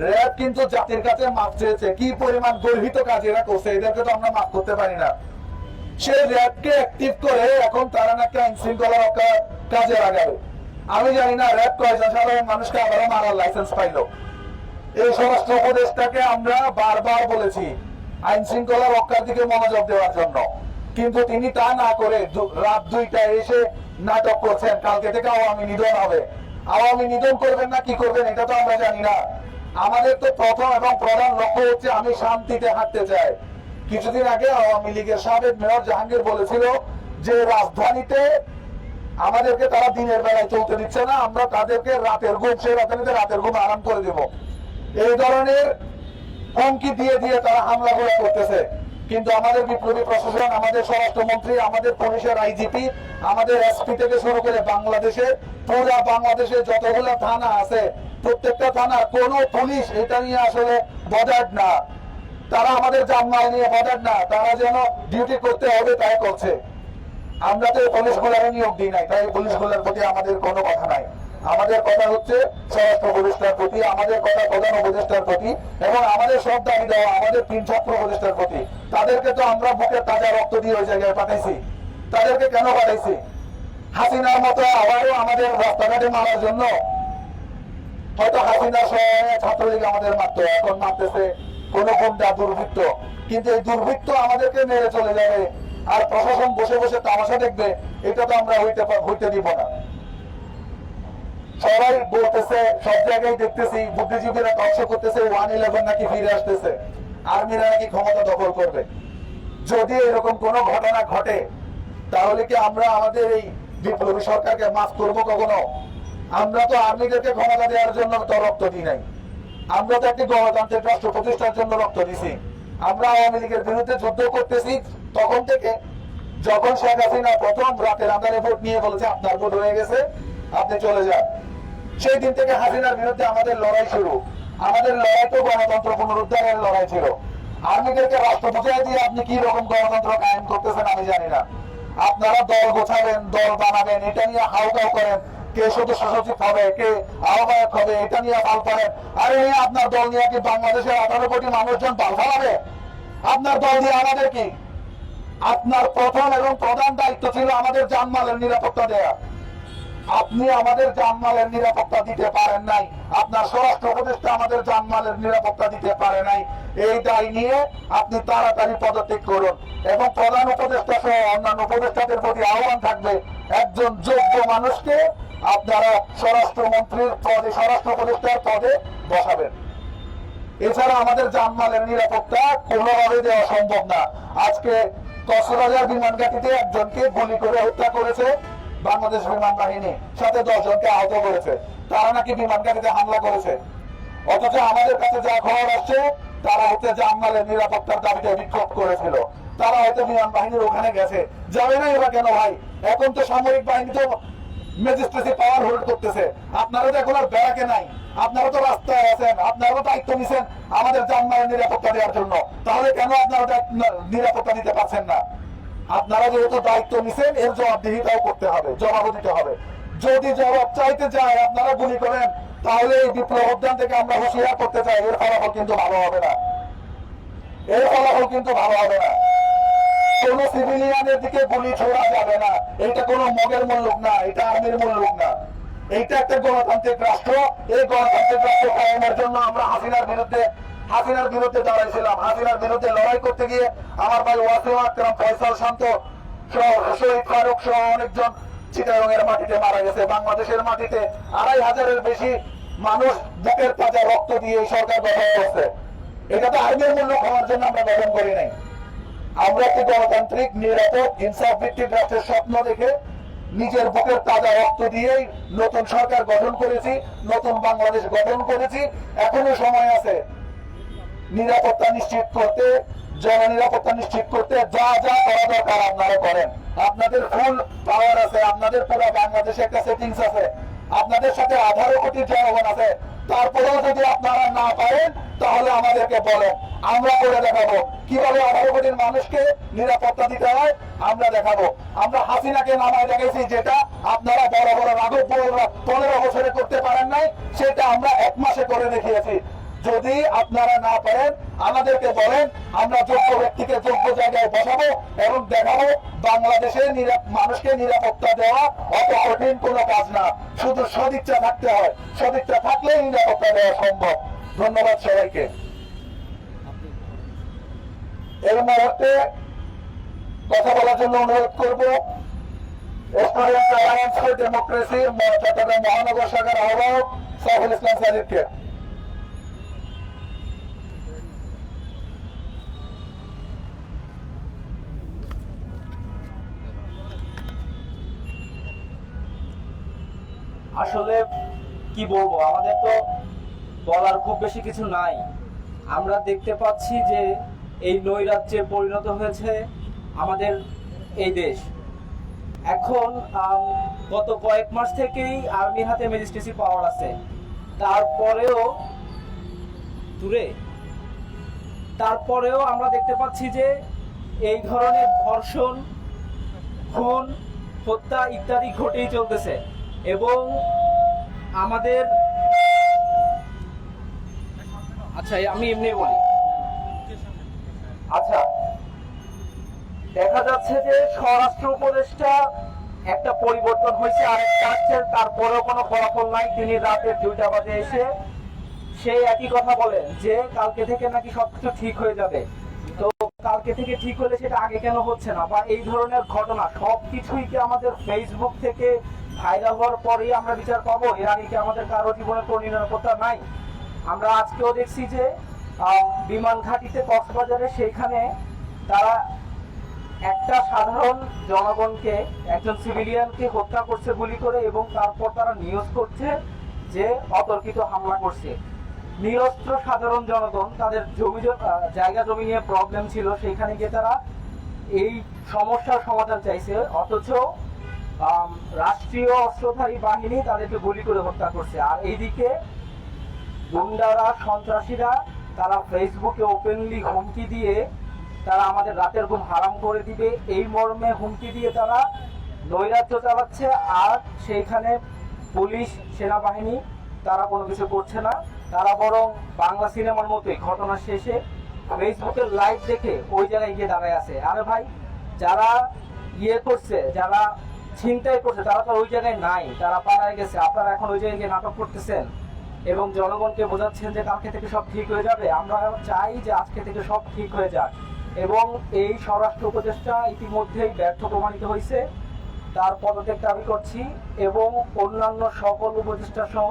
RAB কিন্তু জাতির কাছে মাপ চেয়েছে। কি পরিমাণ গর্হিত কাজ এরা করছে, এদেরকে তো আমরা করতে পারি না। র্যাবকে অ্যাক্টিভ করে এখন তারা নাকি আইন শৃঙ্খলা কাজে লাগাবে। আমি জানি না, র্যাব কয়জন সাধারণ মানুষকে আবারও মারার লাইসেন্স পাইলো। এই স্বরাষ্ট্র উপদেষ্টাকে আমরা বারবার বলেছি আইন শৃঙ্খলা রক্ষার দিকে মনোযোগ দেওয়ার জন্য। কিন্তু তিনি তা না করে রাত দুইটায় এসে নাটক করছেন। কালকে থেকে আওয়ামী নিধন হবে। আওয়ামী নিধন করবেন না, কি করবেন, এটা তো আমরা জানি না। আমাদের তো প্রথম এবং প্রধান লক্ষ্য হচ্ছে আমি শান্তিতে হাঁটতে চাই। কিছুদিন আগে আওয়ামী লীগের সাবেক মেয়র জাহাঙ্গীর বলেছিল যে রাজধানীতে আমাদেরকে তারা দিনের বেলায় চলতে দিচ্ছে না, আমরা তাদেরকে রাতের ঘুম, সেই রাজধানীতে রাতের ঘুম আরাম করে দেব। এই ধরনের হুমকি দিয়ে দিয়ে তারা হামলা করে করতেছে। কিন্তু আমাদের বিপ্লবী প্রশাসন, আমাদের স্বরাষ্ট্রমন্ত্রী, আমাদের পুলিশের আইজিপি, আমাদের এসপি থেকে শুরু করে বাংলাদেশে পুরা বাংলাদেশে যতগুলো থানা আছে প্রত্যেকটা থানা কোন পুলিশ এটা নিয়ে আসলে বদার্ড না। তারা আমাদের জানমাল নিয়ে বদার্ড না, তারা যেন ডিউটি করতে হবে তাই করছে। আমরা তো পুলিশ গুলারে নিয়োগ দিই নাই, তাই পুলিশগুলার প্রতি আমাদের কোনো কথা নাই। আমাদের কথা হচ্ছে স্বরাষ্ট্র উপদেষ্টার প্রতি, আমাদের কথা প্রধান উপদেষ্টার প্রতি এবং আমাদের সব দাবি দেওয়া, আমাদের তিন ছাত্র উপদেষ্টার প্রতি। তাদেরকে তো আমরা বুকের তাজা রক্ত দিয়ে ওই জায়গায় পাঠাইছি। তাদেরকে কেন পাঠাইছি? হাসিনার মতো আবারও আমাদের রাস্তাঘাটে মারার জন্য হয়তো হাসিনা ছাত্রলীগ আমাদের মারতো, এখন মারতেছে দুর্বৃত্ত। কিন্তু এই দুর্বৃত্ত আমাদেরকে মেরে চলে যাবে, আর প্রশাসন বসে বসে তামাশা দেখবে, এটা তো আমরা হইতে হইতে দিব না। সবাই বলতেছে, সব জায়গায় দেখতেছি, বুদ্ধিজীবীরা ধ্বংস করতেছে, ওয়ান ইলেভেন নাকি ফিরে আসতেছে। আর্মিরা নাকি ক্ষমতা দখল করবে। যদি এরকম কোনো ঘটনা ঘটে, তাহলে কি আমরা আমাদের এই বিপ্লবী সরকারকে মাফ করব কখনো? আমরা তো আর্মিদেরকে ক্ষমতা দেওয়ার জন্য রক্ত দিই নাই। আমরা তো একটি গণতান্ত্রিক রাষ্ট্র প্রতিষ্ঠার জন্য রক্ত দিছি। আমরা আওয়ামী লীগের বিরুদ্ধে যুদ্ধ করতেছি, তখন থেকে যখন শেখ হাসিনা প্রথম রাতের আন্ধারে ভোট নিয়ে বলেছে, আপনার ভোট হয়ে গেছে, আপনি চলে যান। সেই দিন থেকে হাসিনার বিরুদ্ধে আমাদের লড়াই শুরু। আমাদের লড়াই তো গণতন্ত্র পুনরুদ্ধারের লড়াই ছিল। আর্মিদেরকে রাষ্ট্র বুঝাই দিয়ে আপনি কি রকম গণতন্ত্র কায়েম করতেছেন আমি জানি না। আপনারা দল গোছাবেন, দল বানাবেন, এটা নিয়ে হাউকাউ করেন। কে সদস্য সচিব হবে, কে আহ্বায়ক হবে, এটা নিয়ে পাল করেন আরে, আপনার দল নিয়ে কি বাংলাদেশের আঠারো কোটি মানুষজন পাল ফলাবে? আপনার দল দিয়ে আমাদের কি? আপনার প্রথম এবং প্রধান দায়িত্ব ছিল আমাদের জানমালের নিরাপত্তা দেয়া। আপনি আমাদের জানমালের নিরাপত্তা দিতে পারেন নাই। আপনার স্বরাষ্ট্র উপদেষ্টা আমাদের জানমালের নিরাপত্তা দিতে পারে নাই। এই দায় নিয়ে আপনি তাড়াতাড়ি পদত্যাগ করুন এবং প্রধান উপদেষ্টা সহ অন্যান্য উপদেষ্টাদের প্রতি আহ্বান থাকবে, একজন যোগ্য মানুষকে আপনারা স্বরাষ্ট্রমন্ত্রীর পদে, স্বরাষ্ট্র উপদেষ্টার পদে বসাবেন। এছাড়া আমাদের জানমালের নিরাপত্তা কোনোভাবে দেওয়া সম্ভব না। আজকে কক্সবাজার বিমান ঘাটিতে একজনকে গুলি করে হত্যা করেছে। বাংলাদেশ বিমান বাহিনী সাথে দশ জনকে আহত করেছে। তারা নাকি বিমান ঘাটিতে হামলা করেছে। অথচ আমাদের কাছে যা খবর আসছে, তারা হচ্ছে জানমালের নিরাপত্তার দাবিতে বিক্ষোভ করেছিল। তারা হয়তো বিমান বাহিনীর ওখানে গেছে। যাবে না এরা কেন ভাই? এখন তো সামরিক বাহিনী তো ম্যাজিস্ট্রেসি পাওয়ার হোল্ড করতেছে। আপনারা তো এখন আর ব্যারাকে নাই। আপনারা তো রাস্তায় আছেন। আপনারা তো দায়িত্ব নিছেন আমাদের যানবাহনের নিরাপত্তা দেওয়ার জন্য। তাহলে কেন আপনারা নিরাপত্তা দিতে পারছেন না? আপনারা যেহেতু দায়িত্ব নিছেন, এর জবাবদিহিতাও করতে হবে, জবাবও দিতে হবে। যদি জবাব চাইতে যায়, আপনারা গুলি করেন, তাহলে এই বিপ্লব অভিযান থেকে আমরা হুঁশিয়ার করতে চাই, এর ফলাফল কিন্তু ভালো হবে না। এর ফলাফল কিন্তু ভালো হবে না। কোন সিভিলিয়ানের দিকে গুলি ছোড়া যাবে না। এটা কোন মগের মুল্লুক না, এটা আর্মির মুল্লুক না। এইটা একটা গণতান্ত্রিক রাষ্ট্র। এই গণতান্ত্রিক রাষ্ট্র কায়েমের জন্য আমরা হাসিনার বিরুদ্ধে হাসিনার বিরুদ্ধে দাঁড়াইছিলাম। হাসিনার বিরুদ্ধে লড়াই করতে গিয়ে আমার ভাই ওয়াসিম আকরাম ফয়সাল শান্ত শহীদ ফারুক সহ অনেকজন চিটারঙের মাটিতে মারা গেছে। বাংলাদেশের মাটিতে আড়াই হাজারের বেশি মানুষ বুকের তাজা রক্ত দিয়ে এই সরকার গঠন করছে। এটা তো আর্মির মূল্য হওয়ার জন্য আমরা গঠন করি নাই। আমরা একটি গণতান্ত্রিক, নিরাপদ ইনসাফ ভিত্তিক রাষ্ট্রের স্বপ্ন দেখে নিজের বুকের তাজা রক্ত দিয়েই নতুন সরকার গঠন করেছি, নতুন বাংলাদেশ গঠন করেছি। এখনও সময় আছে নিরাপত্তা নিশ্চিত করতে জননিরাপত্তা নিশ্চিত করতে যা যা করা দরকার আপনারা করেন। আপনাদের ফুল পাওয়ার আছে, আপনাদের পুরো বাংলাদেশে একটা সেটিংস আছে। আপনাদের সাথে আঠারো কোটি জনগণ আছে। তারপরেও যদি আপনারা না পারেন, তাহলে আমাদেরকে বলেন। আমরা করে দেখাবো। কীভাবে আঠারো কোটির মানুষকে নিরাপত্তা দিতে হয়, আমরা দেখাবো। আমরা হাসিনাকে নামায় দেখেছি, যেটা আপনারা বড় বড় রাঘব পনেরো বছরে করতে পারেন নাই, সেটা আমরা এক মাসে করে দেখিয়েছি। যদি আপনারা না পারেন, আমাদেরকে বলেন, আমরা যোগ্য ব্যক্তিকে যোগ্য জায়গায় বসাবো এবং দেখাবো বাংলাদেশে মানুষকে নিরাপত্তা দেওয়া অত কঠিন কোনো কাজ না। শুধু সদিচ্ছা থাকতে হয়। সদিচ্ছা থাকলেই নিরাপত্তা দেওয়া সম্ভব। ধন্যবাদ সবাইকে। এর মুহূর্তে কথা বলার জন্য অনুরোধ করব student alliance for democracy Chattogram মহানগর শাখার আহ্বায়ক সাইফুল ইসলাম সাজিদকে আসলে কি বলব, আমাদের তো বলার খুব বেশি কিছু নাই। আমরা দেখতে পাচ্ছি যে এই নৈরাজ্যে পরিণত হয়েছে আমাদের এই দেশ। এখন গত কয়েক মাস থেকেই আর্মি হাতে ম্যাজিস্ট্রেসি পাওয়ার আছে। তারপরেও, দূরে? তারপরেও আমরা দেখতে পাচ্ছি যে এই ধরনের ধর্ষণ, খুন, হত্যা ইত্যাদি ঘটেই চলতেছে। এবং আমাদের আচ্ছা আমি এমনি বলি। আচ্ছা দেখা যাচ্ছে যে স্বরাষ্ট্র উপদেষ্টা একটা পরিবর্তন হয়েছে আরেকটা আসছে তারপরেও কোনো ফলাফল নাই। তিনি রাতে দুইটা বাজে এসে সেই একই কথা বলেন যে, কালকে থেকে নাকি সবকিছু ঠিক হয়ে যাবে। তো কালকে থেকে ঠিক হলে সেটা আগে কেন হচ্ছে না? বা এই ধরনের ঘটনা সবকিছুই কি আমাদের ফেসবুক থেকে ভাইরাল হওয়ার পরেই আমরা বিচার পাবো। এর আগে কি আমাদের কারও জীবনে কোনো নিরাপত্তা নাই? আমরা আজকেও দেখছি যে বিমান ঘাটিতে কক্সবাজারে সেইখানে তারা একটা সাধারণ জনগণকে, একজন সিভিলিয়ানকে হত্যা করছে গুলি করে এবং তারপর তারা নিউজ করছে যে অতর্কিত হামলা করছে। নিরস্ত্র সাধারণ জনগণ, তাদের জমি জায়গা জমি নিয়ে প্রবলেম ছিল সেইখানে গিয়ে তারা এই সমস্যার সমাধান চাইছে। অথচ রাষ্ট্রীয় অস্ত্রধারী বাহিনী তাদেরকে গুলি করে হত্যা করছে। আর এইদিকে গুন্ডারা, সন্ত্রাসীরা, তারা ফেসবুকে ওপেনলি হুমকি দিয়ে তারা আমাদের রাতের ঘুম হারাম করে দিবে। এই মর্মে হুমকি দিয়ে তারা নৈরাজ্য চালাচ্ছে। আর সেইখানে পুলিশ, সেনাবাহিনী, তারা কোনো কিছু করছে না। তারা বরং বাংলা সিনেমার মতোই ঘটনা শেষে ফেসবুকের লাইভ দেখে ওই জায়গায় গিয়ে দাঁড়ায় আছে। আরে ভাই, যারা ইয়ে করছে, যারা ছিনতাই করছে, তারা তো ওই জায়গায় নাই, তারা পালায় গেছে। আপনারা এখন ওই জায়গায় গিয়ে নাটক করতেছেন এবং জনগণকে বোঝাচ্ছেন যে কালকে থেকে সব ঠিক হয়ে যাবে। আমরা চাই যে আজকে থেকে সব ঠিক হয়ে যাক। এবং এই স্বরাষ্ট্র উপদেষ্টা ইতিমধ্যেই ব্যর্থ প্রমাণিত হয়েছে। তার পদত্যাগ দাবি করছি এবং অন্যান্য সকল উপদেষ্টা সহ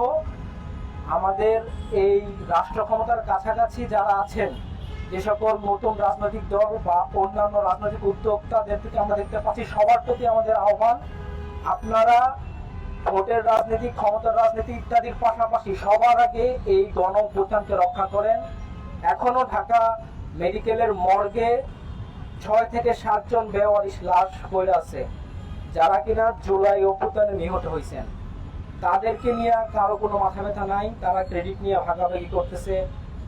আমাদের এই রাষ্ট্র ক্ষমতার কাছাকাছি যারা আছেন যে সকল নতুন রাজনৈতিক দল বা অন্যান্য রাজনৈতিক উদ্যোক্তাদের থেকে আমরা দেখতে পাচ্ছি, সবার প্রতি আমাদের আহ্বান, আপনারা ভোটের রাজনীতি, ক্ষমতার রাজনীতি ইত্যাদির পাশাপাশি সবার আগে এই গণ রক্ষা করেন। এখনও ঢাকা মেডিকেলের মর্গে ছয় থেকে সাতজন বেওয়ারিশ লাশ পড়ে আছে, যারা কিনা জুলাই অভ্যুত্থানে নিহত হয়েছেন। তাদেরকে নিয়ে কারও কোনো মাথা ব্যথা নাই, তারা ক্রেডিট নিয়ে ভাগাভাগি করতেছে।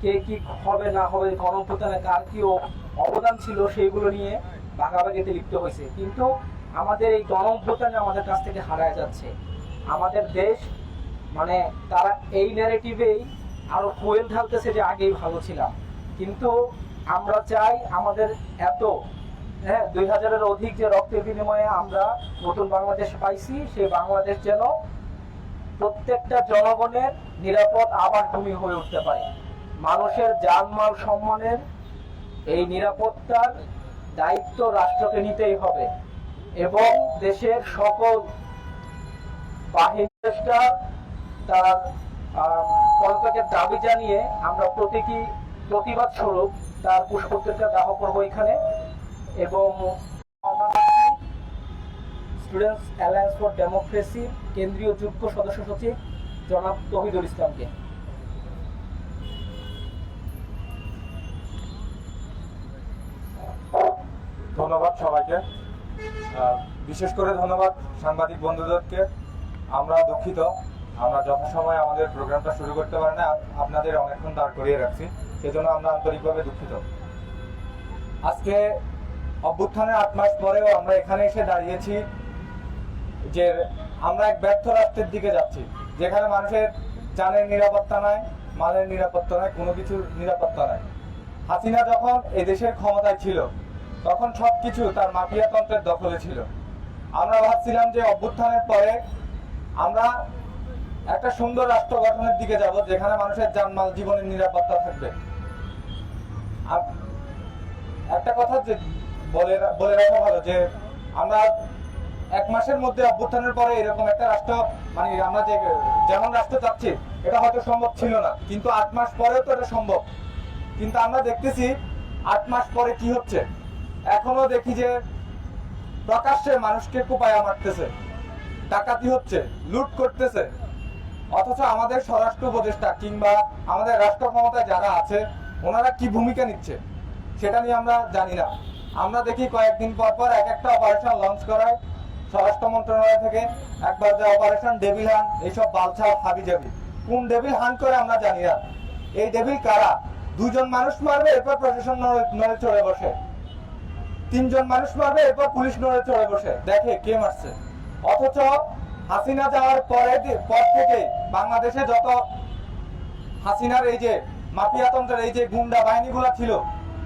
কে কি হবে, না হবে গণপ্রদানে কার কি অবদান ছিল সেইগুলো নিয়ে ভাগাভাগিতে লিপ্ত হয়েছে। কিন্তু আমাদের এই গণঅভ্যুত্থানে আমাদের কাছ থেকে হারায় যাচ্ছে, আমাদের দেশ মানে তারা এই ন্যারেটিভেই আরও ফুয়েল ঢালতেছে যে আগেই ভালো ছিলাম। কিন্তু আমরা চাই আমাদের এত হ্যাঁ দুই হাজারের অধিক যে রক্তের বিনিময়ে আমরা নতুন বাংলাদেশ পাইছি, সেই বাংলাদেশ যেন প্রত্যেকটা জনগণের নিরাপদ আবাস ভূমি হয়ে উঠতে পারে। মানুষের জানমাল সম্মানের এই নিরাপত্তার দায়িত্ব রাষ্ট্রকে নিতেই হবে এবং দেশের সকল বাহিনীটা তার পদত্যাগের দাবি জানিয়ে আমরা প্রতীকী প্রতিবাদ স্বরূপ তার পুষ্পত্রিকা দাহ করব এখানে এবং স্টুডেন্টস অ্যালায়েন্স ফর ডেমোক্রেসি, কেন্দ্রীয় যুগ্ম সদস্য সচিব জনাব তহিদুল ইসলামকে। ধন্যবাদ সবাইকে। বিশেষ করে ধন্যবাদ সাংবাদিক বন্ধুদেরকে। আমরা দুঃখিত, আমরা যথাসময়ে আমাদের প্রোগ্রামটা শুরু করতে পারি না আপনাদের অনেকক্ষণ দাঁড় করিয়ে রাখছি, সেজন্য আমরা আন্তরিকভাবে দুঃখিত। আজকে অভ্যুত্থানের আট মাস পরেও আমরা এখানে এসে দাঁড়িয়েছি, যে আমরা এক ব্যর্থ রাষ্ট্রের দিকে যাচ্ছি, যেখানে মানুষের জানের নিরাপত্তা নাই, মালের নিরাপত্তা নাই, কোনো কিছুর নিরাপত্তা নাই। হাসিনা যখন এদেশের ক্ষমতায় ছিল তখন সবকিছু তার মাফিয়াতন্ত্রের দখলে ছিল। আমরা ভাবছিলাম যে অভ্যুত্থানের পরে আমরা একটা সুন্দর রাষ্ট্র গঠনের দিকে যাব, যেখানে মানুষের জানমাল জীবনের নিরাপত্তা থাকবে। আর একটা কথা যে বলে বলে রাখা ভালো যে আমরা এক মাসের মধ্যে অভ্যুত্থানের পরে এরকম একটা রাষ্ট্র মানে আমরা যে যেমন রাষ্ট্র চাচ্ছি, এটা হয়তো সম্ভব ছিল না। কিন্তু আট মাস পরেও তো এটা সম্ভব। কিন্তু আমরা দেখতেছি আট মাস পরে কি হচ্ছে। এখনও দেখি যে প্রকাশ্যে মানুষকে কোপায়া মারতেছে, ডাকাতি হচ্ছে, লুট করতেছে। অথচ আমাদের স্বরাষ্ট্র উপদেষ্টা কিংবা আমাদের রাষ্ট্র ক্ষমতায় যারা আছে, ওনারা কি ভূমিকা নিচ্ছে, সেটা নিয়ে আমরা জানি না। আমরা দেখি কয়েকদিন পর পর এক একটা অপারেশন লঞ্চ করায় স্বরাষ্ট্র মন্ত্রণালয় থেকে। একবার যে অপারেশন ডেভিল হান এইসব বালছা হাবি যাবি কোন ডেভিল হান করে আমরা জানি না। এই ডেভিল কারা? দুজন মানুষ মারবে, এরপর প্রশাসন নড়ে- চড়ে বসে। তিনজন মানুষ মারবে, এরপর পুলিশ নড়ে চড়ে বসে। দেখে কে মারছে। অথচ হাসিনা যাওয়ার পরে পর থেকে বাংলাদেশে যত হাসিনার এই যে মাফিয়াতন্ত্রের এই যে গুন্ডা বাহিনীগুলো ছিল,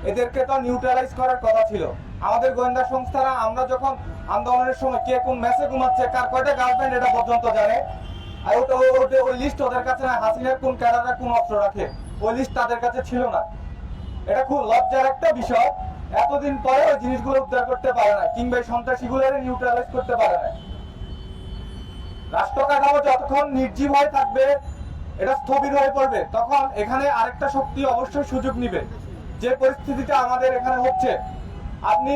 এদেরকে তো নিউট্রালাইজ করার কথা ছিল। আমাদের গোয়েন্দা সংস্থারা, আমরা যখন আন্দোলনের সময় কে কোন মেসে ঘুমাচ্ছে, কার কয়টা গার্লফ্রেন্ড এটা পর্যন্ত জানে। আর ওটা- ওই লিস্ট ওদের কাছে না, হাসিনার কোন ক্যাডাররা কোন অস্ত্র রাখে। ওই লিস্ট তাদের কাছে ছিল না। এটা খুব লজ্জার একটা বিষয়। এতদিন পরে ওই জিনিসগুলো উদ্ধার করতে পারে না, কিংবা সন্ত্রাসীগুলো নিউট্রালাইজ করতে পারে না। রাষ্ট্র কাঠামো যতক্ষণ নির্জীব হয়ে থাকবে, এটা স্থবির হয়ে পড়বে। তখন এখানে আরেকটা শক্তি অবশ্যই সুযোগ নিবে। যে পরিস্থিতিটা আমাদের এখানে হচ্ছে, আপনি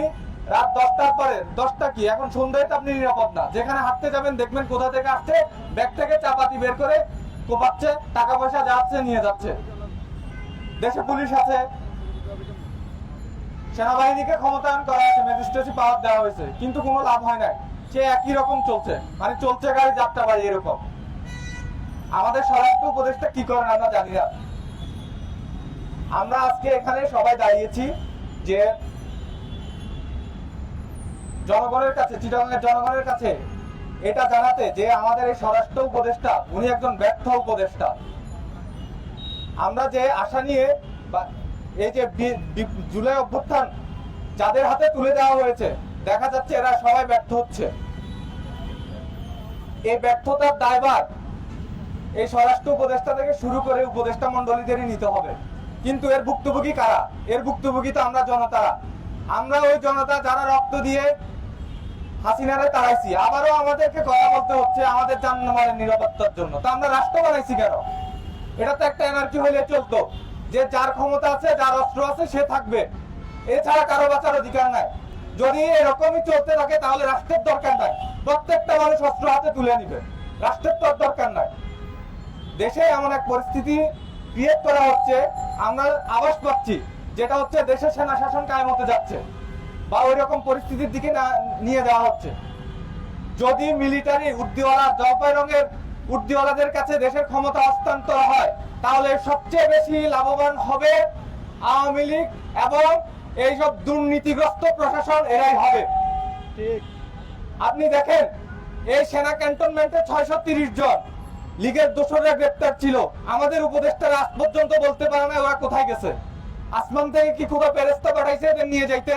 রাত দশটার পরে, দশটা কি? এখন সন্ধ্যায় তো আপনি নিরাপদ না। যেখানে হাঁটতে যাবেন, দেখবেন কোথা থেকে আসছে, ব্যাগ থেকে চাপাতি বের করে কোপাচ্ছে, টাকা পয়সা যাচ্ছে নিয়ে যাচ্ছে। দেশে পুলিশ আছে সেনাবাহিনীকে ক্ষমতায়ন করা হয়েছে ম্যাজিস্ট্রেসি পাওয়ার দেওয়া হয়েছে, কিন্তু কোনো লাভ হয় নাই। সে একই রকম চলছে। মানে চলছে গাড়ি, যাত্রা বাড়ি এরকম। আমাদের স্বরাষ্ট্র উপদেশটা কি করেন আমরা জানি না। আমরা আজকে এখানে সবাই দাঁড়িয়েছি যে জনগণের কাছে, চিটাগাংয়ের জনগণের কাছে এটা জানাতে যে আমাদের এই স্বরাষ্ট্র উপদেষ্টা, উনি একজন ব্যর্থ উপদেষ্টা। আমরা যে আশা নিয়ে এই যে জুলাই অভ্যুত্থান যাদের হাতে তুলে দেওয়া হয়েছে, দেখা যাচ্ছে এরা সবাই ব্যর্থ হচ্ছে। এই ব্যর্থতার দায়ভার এই স্বরাষ্ট্র উপদেষ্টা থেকে শুরু করে উপদেষ্টা মন্ডলীদেরই নিতে হবে। কিন্তু এর ভুক্তভোগী কারা? এর ভুক্তভোগী তো আমরা জনতারা আমরা ওই জনতা যারা রক্ত দিয়ে হাসিনারে তাড়াইছি, আবারও আমাদেরকে কথা বলতে হচ্ছে আমাদের জানমালের নিরাপত্তার জন্য। তা আমরা রাষ্ট্র বানাইছি কেন? এটা তো একটা এনার্জি হইলে চলতো। যে যার ক্ষমতা আছে, যার অস্ত্র আছে, সে থাকবে। এছাড়া কারও বাঁচার অধিকার নাই। যদি এরকমই চলতে থাকে, তাহলে রাষ্ট্রের দরকার নাই। প্রত্যেকটা মানুষ অস্ত্র হাতে তুলে নিবে। রাষ্ট্রের তো দরকার নাই। দেশে এমন এক পরিস্থিতি ক্রিয়েট করা হচ্ছে, আমরা আভাস পাচ্ছি, যেটা হচ্ছে দেশের সেনা শাসন কায়েম হতে যাচ্ছে বা ওই রকম পরিস্থিতির দিকে নিয়ে যাওয়া হচ্ছে। যদি মিলিটারি উর্দিওয়ালা জলপাই রঙের উর্দিওয়ালাদের কাছে দেশের ক্ষমতা হস্তান্তর হয় তাহলে সবচেয়ে বেশি লাভবান হবে আওয়ামী লীগ এবং এইসব দুর্নীতিগ্রস্ত প্রশাসন এরাই হবে। আপনি দেখেন এই সেনা ক্যান্টনমেন্টে ছয়শো তিরিশ জন লীগের দোসররা গ্রেপ্তার ছিল। আমাদের উপদেষ্টারা আজ পর্যন্ত বলতে পারে না ওরা কোথায় গেছে। আসমান থেকে কি খুব পেরেস্তা পাঠাইছে এদের নিয়ে যাইতে?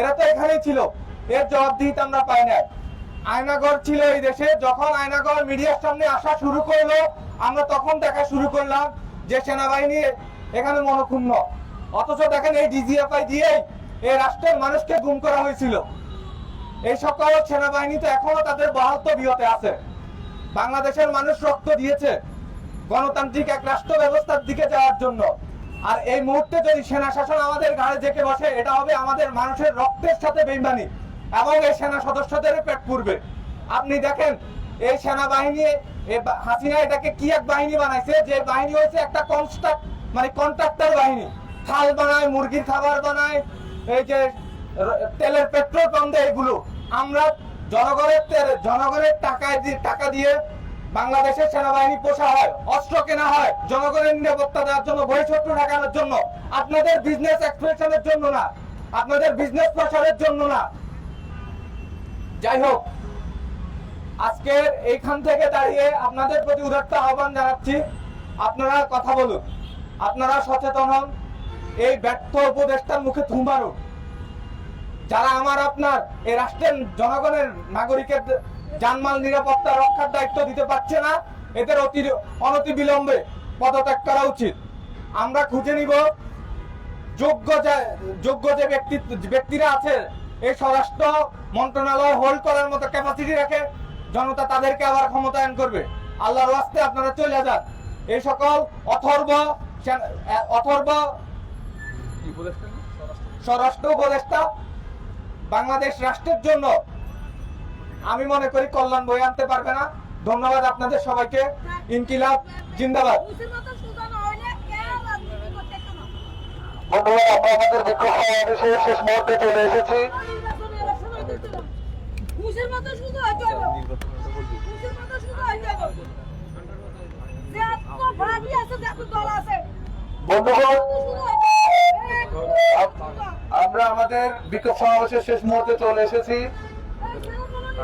এরা তো এখানেই ছিল। এর জবাবদিহিতা আমরা পাই না আয়নাগর ছিল এই দেশে। যখন আয়নাগর মিডিয়ার সামনে আসা শুরু করল, আমরা তখন দেখা শুরু করলাম যে সেনাবাহিনী এখানে মনক্ষুণ্ণ। অথচ দেখেন এই ডিজিএফআই দিয়েই এই রাষ্ট্রের মানুষকে গুম করা হয়েছিল। এই সকল সেনাবাহিনী তো এখনও তাদের বহাল বিহতে আছে। বাংলাদেশের মানুষ রক্ত দিয়েছে গণতান্ত্রিক এক রাষ্ট্র ব্যবস্থার দিকে যাওয়ার জন্য। আর এই মুহূর্তে যদি সেনা শাসন আমাদের ঘাড়ে জেকে বসে, এটা হবে আমাদের মানুষের রক্তের সাথে বেইমানি। এবং এই সেনা সদস্যদের পেট পুরবে আপনি দেখেন, এই সেনাবাহিনী হাসিনা এটাকে কি এক বাহিনী বানাইছে? যে বাহিনী হয়েছে একটা কনস্ট্রাক্ট মানে কন্ট্রাক্টর বাহিনী। থাল বানায়, মুরগির খাবার বানায়, এই যে তেলের পেট্রোল পাম্প এগুলো। আমরা জনগণের জনগণের টাকায় টাকা দিয়ে বাংলাদেশের সেনাবাহিনী পোষা হয়, অস্ত্র কেনা হয়, জনগণের নিরাপত্তা দেওয়ার জন্য, বহিঃশত্রু ঠেকানোর জন্য। আপনাদের বিজনেস এক্সপ্রেশনের জন্য না। আপনাদের বিজনেস প্রসারের জন্য না। যাই হোক আজকের এইখান থেকে দাঁড়িয়ে আপনাদের প্রতি উদাত্ত আহ্বান জানাচ্ছি। আপনারা কথা বলুন। আপনারা সচেতন হন। এই ব্যর্থ উপদেষ্টার মুখে থু মারুন। যারা আমার, আপনার, এই রাষ্ট্রের জনগণের নাগরিকের জানমাল নিরাপত্তা রক্ষার দায়িত্ব দিতে পারছে না, এদের অতি অনতি বিলম্বে পদত্যাগ করা উচিত। আমরা খুঁজে নিব যোগ্য যে যোগ্য যে ব্যক্তি ব্যক্তিরা আছে এই স্বরাষ্ট্র মন্ত্রণালয় হোল্ড করার মতো ক্যাপাসিটি রাখে জনতা তাদেরকে আবার ক্ষমতায়ন করবে। আল্লাহর ওয়াস্তে আপনারা চলে যান। এই সকল অথর্ব অথর্ব স্বরাষ্ট্র উপদেষ্টা বাংলাদেশ রাষ্ট্রের জন্য আমি মনে করি কল্যাণ বই আনতে পারবে না। ধন্যবাদ আপনাদের সবাইকে। ইনকিলাব জিন্দাবাদ মুসের মতো সুজানো হয় না কে রাজনীতি করতে কেন বন্ধুরা আমরা আমাদের বিক্ষোভ সমাবেশের শেষ মুহূর্তে চলে এসেছি আমরা আমাদের বিক্ষোভ সমাবেশের শেষ মুহূর্তে চলে এসেছি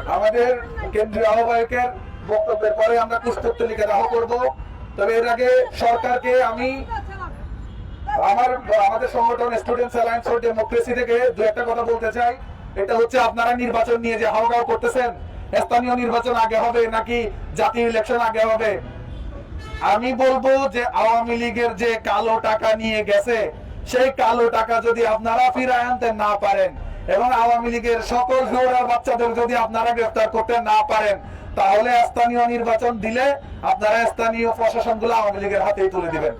আমাদের কেন্দ্রীয় আহ্বায়কের বক্তব্যের পরে আমরা পুষ্পোত্তলিকা দাহ করব তবে এর আগে সরকারকে আমি আমার, আমাদের সংগঠন স্টুডেন্টস অ্যালায়েন্স ফর ডেমোক্রেসি থেকে দু একটা কথা বলতে চাই। এটা হচ্ছে আপনারা নির্বাচন নিয়ে যে হাওগাও করতেছেন, স্থানীয় নির্বাচন আগে হবে নাকি জাতীয় ইলেকশন আগে হবে? আমি বলব যে আওয়ামী লীগের যে কালো টাকা নিয়ে গেছে, সেই কালো টাকা যদি আপনারা ফিরায় আনতে না পারেন, এবং আওয়ামী লীগের সকল জোড়া বাচ্চাদের যদি আপনারা গ্রেফতার করতে না পারেন তাহলে স্থানীয় নির্বাচন দিলে আপনারা স্থানীয় প্রশাসনগুলো আওয়ামী লীগের হাতেই তুলে দিবেন।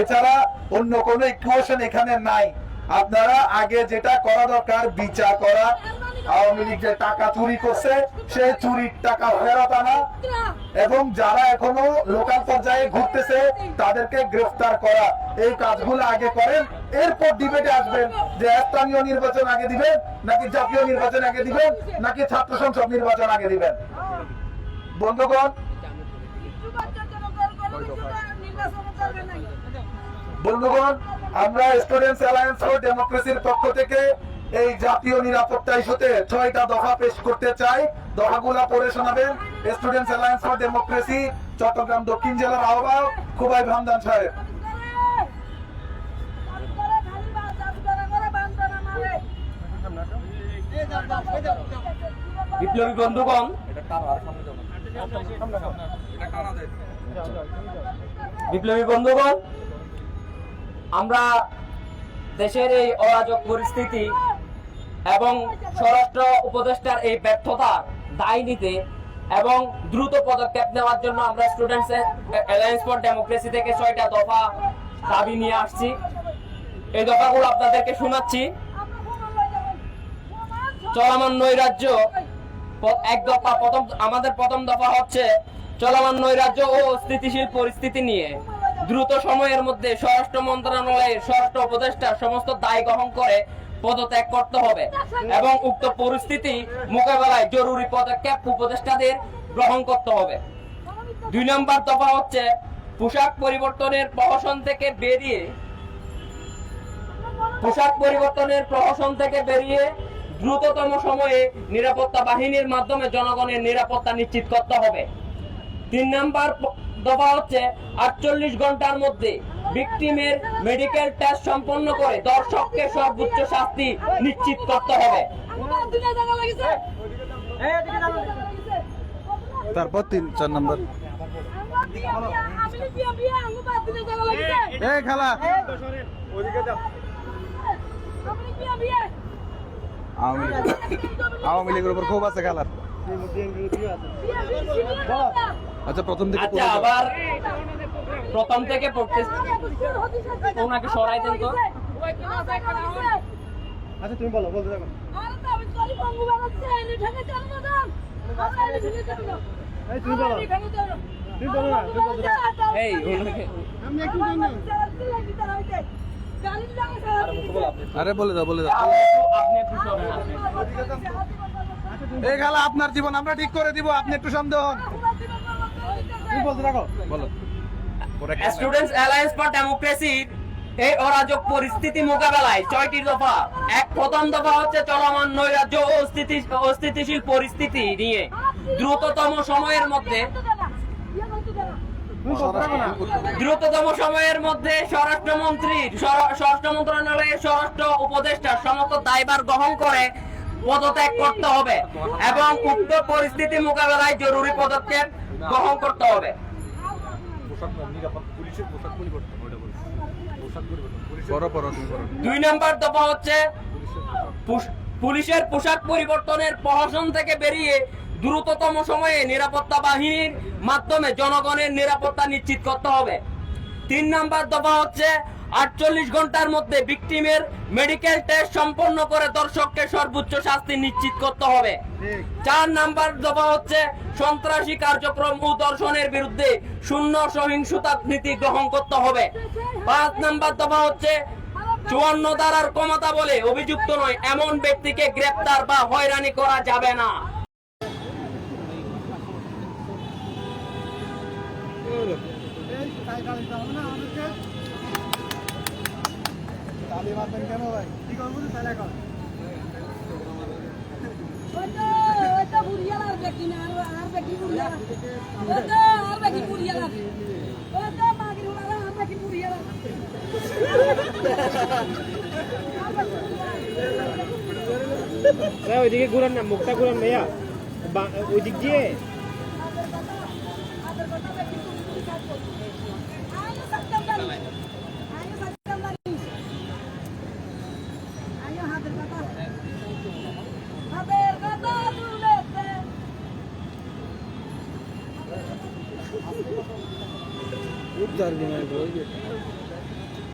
এছাড়া অন্য কোনো ইকুয়েশন এখানে নাই। আপনারা আগে যেটা করা দরকার, বিচার করা। আওয়ামী লীগ যে টাকা চুরি করছে, সেই চুরির টাকা ফেরত আনা। এবং যারা এখনও লোকাল পর্যায়ে ঘুরতেছে, তাদেরকে গ্রেফতার করা। এই কাজগুলো আগে করেন, এরপর ডিবেটে আসবেন যে স্থানীয় নির্বাচন আগে দিবেন, নাকি জাতীয় নির্বাচন আগে দিবেন, নাকি ছাত্র সংসদ নির্বাচন আগে দিবেন। বন্ধুগণ বন্ধুগণ আমরা স্টুডেন্টস অ্যালায়েন্স ফর ডেমোক্রেসির পক্ষ থেকে এই জাতীয় নিরাপত্তা ইস্যুতে ছয়টা দফা পেশ করতে চাই। দফাগুলা পড়ে শোনাবেন students alliance for democracy Chattogram দক্ষিণ জেলার আহ্বায়ক খুবাই ভামদান সাহেব। বিপ্লবী বন্ধুগণ বিপ্লবী বন্ধুগণ, আমরা দেশের এই অরাজক পরিস্থিতি এবং স্বরাষ্ট্র উপদেষ্টার এই ব্যর্থতা দায় নিতে এবং দ্রুত পদক্ষেপ নেওয়ার জন্য আমরা স্টুডেন্টস অ্যালায়েন্স ফর ডেমোক্রেসি থেকে ছয়টা দফা দাবি নিয়ে আসছি। এই দফাগুলো আপনাদেরকে শোনাচ্ছি। চলমান নৈরাজ্য এক দফা, প্রথম আমাদের প্রথম দফা হচ্ছে চলমান নৈরাজ্য ও স্থিতিশীল পরিস্থিতি নিয়ে। দ্রুত সময়ের মধ্যে স্বরাষ্ট্র মন্ত্রণালয়ের স্বরাষ্ট্র উপদেষ্টা সমস্ত দায় গ্রহণ করে পদত্যাগ করতে হবে এবং উক্ত পরিস্থিতি মোকাবেলায় জরুরি পদক্ষেপ উপদেষ্টাদের গ্রহণ করতে হবে। দুই নম্বর দফা হচ্ছে পোশাক পরিবর্তনের প্রহসন থেকে বেরিয়ে পোশাক পরিবর্তনের প্রহসন থেকে বেরিয়ে দ্রুততম সময়ে নিরাপত্তা বাহিনীর মাধ্যমে জনগণের নিরাপত্তা নিশ্চিত করতে হবে তিন নাম্বার দফা হচ্ছে আটচল্লিশ ঘণ্টার মধ্যে ভিকটিমের মেডিকেল টেস্ট সম্পন্ন করে দর্শককে সর্বোচ্চ শাস্তি নিশ্চিত করতে হবে তারপর তিন চার নম্বর খেলা আওয়ামী লীগ। আওয়ামী লীগের উপর খুব আছে খেলার। আচ্ছা প্রথম থেকে আচ্ছা আবার প্রথম থেকে পড়তে ওনাকে সরাই দেন তো। আচ্ছা তুমি বলো বলতে থাকো। এই তুমি বলো। তুমি বলো না তুমি এই ওনাকে আমি একটু আরে বলে দাও বলে দাও। এই খেলা আপনার জীবন আমরা ঠিক করে দিব আপনি একটু সন্দেহ হন। বলতে থাকো। বলো। স্টুডেন্টস অ্যালায়েন্স ফর ডেমোক্রেসির এই অরাজক পরিস্থিতি মোকাবেলায় ছয়টি দফা। এক প্রথম দফা হচ্ছে চলমান নৈরাজ্য অস্থিতিশীল পরিস্থিতি নিয়ে। দ্রুততম সময়ের মধ্যে দ্রুততম সময়ের মধ্যে স্বরাষ্ট্রমন্ত্রী স্বরা- স্বরাষ্ট্র মন্ত্রণালয়ের স্বরাষ্ট্র উপদেষ্টা সমস্ত দায়ভার গ্রহণ করে পদত্যাগ করতে হবে এবং উক্ত পরিস্থিতি মোকাবেলায় জরুরি পদক্ষেপ গ্রহণ করতে হবে। দুই নম্বর দফা হচ্ছে পুশ- পুলিশের পোশাক পরিবর্তনের প্রহসন থেকে বেরিয়ে দ্রুততম সময়ে নিরাপত্তা বাহিনীর মাধ্যমে জনগণের নিরাপত্তা নিশ্চিত করতে হবে। তিন নাম্বার দফা হচ্ছে আটচল্লিশ ঘণ্টার মধ্যে ভিকটিমের মেডিকেল টেস্ট সম্পন্ন করে দর্শককে সর্বোচ্চ শাস্তি নিশ্চিত করতে হবে। চার নাম্বার দফা হচ্ছে সন্ত্রাসী কার্যক্রম ও দর্শনের বিরুদ্ধে শূন্য সহিংসতা নীতি গ্রহণ করতে হবে। পাঁচ নাম্বার দফা হচ্ছে চুয়ান্ন ধারার ক্ষমতা বলে অভিযুক্ত নয়, এমন ব্যক্তিকে গ্রেপ্তার বা হয়রানি করা যাবে না। তালি মারবেন কেন ভাই কি করবো তাহলে এখন ওইটা ওইটা বুড়িয়ালা আর বেটি না আর আর বেটি বুড়িয়ালা ওইটা আর বেটি বুড়িয়ালা ওইটা মাগি উড়ালা আর বেটি বুড়িয়ালা ওইদিকে ঘুরান না মুখটা ঘুরান ভাইয়া বা- ওই দিক দিয়ে